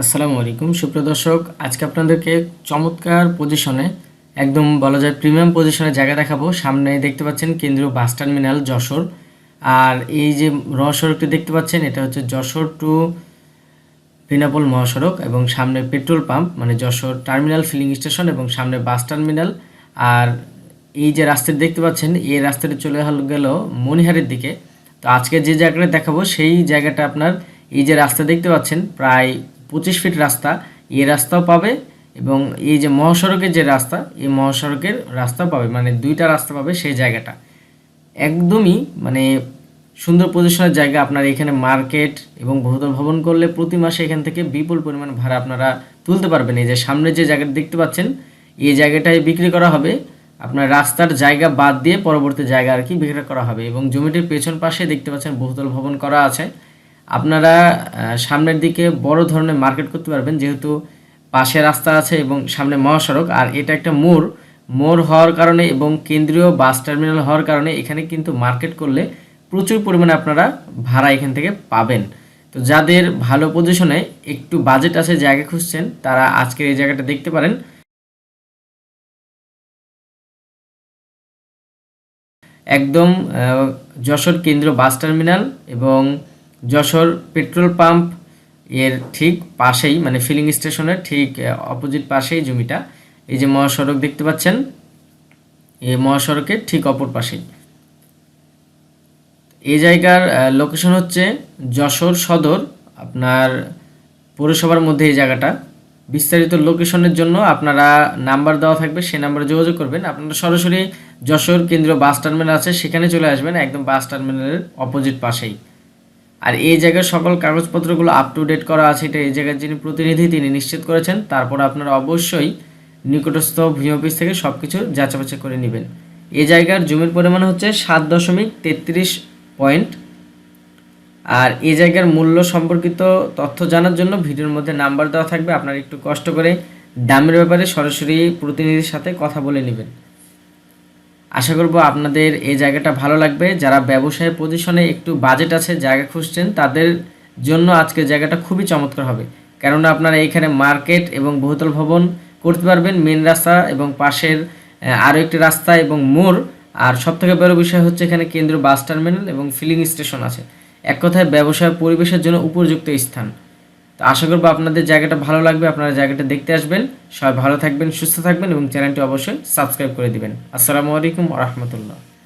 আসসালামু আলাইকুম। সুপ্রিয় দর্শক, আজকে আপনাদেরকে চমৎকার পজিশনে একদম বলা যায় প্রিমিয়াম পজিশনে জায়গা দেখাবো। সামনে দেখতে পাচ্ছেন কেন্দ্রীয় বাস টার্মিনাল যশোর। আর এই যে মহাসড়কটি দেখতে পাচ্ছেন, এটা হচ্ছে যশোর টু বেনাপোল মহাসড়ক এবং সামনে পেট্রোল পাম্প মানে যশোর টার্মিনাল ফিলিং স্টেশন এবং সামনে বাস টার্মিনাল আর এই যে রাস্তাটি দেখতে পাচ্ছেন, এই রাস্তাটি চলে গেল মনিহারের দিকে। তো আজকে যে জায়গাটা দেখাবো, সেই জায়গাটা আপনার এই যে রাস্তা দেখতে পাচ্ছেন, প্রায় পঁচিশ ফিট রাস্তা এই রাস্তাও পাবে এবং এই যে মহাসড়কের যে রাস্তা এই মহাসড়কের রাস্তাও পাবে মানে দুইটা রাস্তা পাবে সেই জায়গাটা। একদমই মানে সুন্দর পজিশনের জায়গা আপনার এখানে মার্কেট এবং বহুতল ভবন করলে প্রতি মাসে এখান থেকে বিপুল পরিমাণ ভাড়া আপনারা তুলতে পারবেন। এই যে সামনে যে জায়গাটা দেখতে পাচ্ছেন, এই জায়গাটায় বিক্রি করা হবে। আপনার রাস্তার জায়গা বাদ দিয়ে পরবর্তী জায়গা আর কি বিক্রি করা হবে এবং জমিটির পেছন পাশে দেখতে পাচ্ছেন বহুতল ভবন করা আছে। আপনারা সামনের দিকে বড় ধরনের মার্কেট করতে পারবেন, যেহেতু পাশে রাস্তা আছে এবং সামনে মহাসড়ক, আর এটা একটা মোড়। মোড় হওয়ার কারণে এবং কেন্দ্রীয় বাস টার্মিনাল হওয়ার কারণে এখানে কিন্তু মার্কেট করলে প্রচুর পরিমাণে আপনারা ভাড়া এখান থেকে পাবেন। তো যাদের ভালো পজিশনে একটু বাজেট আছে, জায়গা খুঁজছেন, তারা আজকের এই জায়গাটা দেখতে পারেন। একদম যশোর কেন্দ্র বাস টার্মিনাল এবং যশোর পেট্রোল পাম্পের ঠিক পাশেই মানে ফিলিং স্টেশনের ঠিক অপোজিট পাশেই জমিটা। এই যে মহাসড়ক দেখতে পাচ্ছেন? এই মহাসড়কের ঠিক অপর পাশেই। এই জায়গার লোকেশন হচ্ছে যশোর সদর। আপনার পৌরসভার মধ্যে এই জায়গাটা। বিস্তারিত লোকেশনের জন্য আপনারা নাম্বার দেওয়া থাকবে সেই নাম্বারে যোগাযোগ করবেন। আপনারা সরাসরি যশোর কেন্দ্রীয় বাস টার্মিনাল আছে, সেখানে চলে আসবেন, একদম বাস টার্মিনালের অপোজিট পাশেই। আর এই জায়গার সকল কাগজপত্রগুলো আপ টু ডেট করা আছে, এটা এই জায়গার যিনি প্রতিনিধি, তিনি নিশ্চিত করেছেন। তারপর আপনারা অবশ্যই নিকটস্থ ভূমি অফিস থেকে সব কিছু যাচাবাচা করে নেবেন। এই জায়গার জমির পরিমাণ হচ্ছে সাত দশমিক তেত্রিশ পয়েন্ট। আর এই জায়গার মূল্য সম্পর্কিত তথ্য জানার জন্য ভিডিওর মধ্যে নাম্বার দেওয়া থাকবে, আপনারা একটু কষ্ট করে দামের ব্যাপারে সরাসরি প্রতিনিধির সাথে কথা বলে নেবেন। আশা করব আপনাদের এই জায়গাটা ভালো লাগবে। যারা ব্যবসায় পজিশনে একটু বাজেট আছে, জায়গা খুঁজছেন, তাদের জন্য আজকের জায়গাটা খুবই চমৎকার হবে। কেননা আপনারা এখানে মার্কেট এবং বহুতল ভবন করতে পারবেন মেন রাস্তা এবং পাশের আরও একটি রাস্তা এবং মোড়। আর সবথেকে বড় বিষয় হচ্ছে এখানে কেন্দ্রীয় বাস টার্মিনাল এবং ফিলিং স্টেশন আছে। এক কথায় ব্যবসায় পরিবেশের জন্য উপযুক্ত স্থান। তো আশা করব আপনাদের জায়গাটা ভালো লাগবে, আপনারা জায়গাটা দেখতে আসবেন। সবাই ভালো থাকবেন, সুস্থ থাকবেন এবং চ্যানেলটি অবশ্যই সাবস্ক্রাইব করে দিবেন। আসসালামু আলাইকুম রহমতুল্লাহ।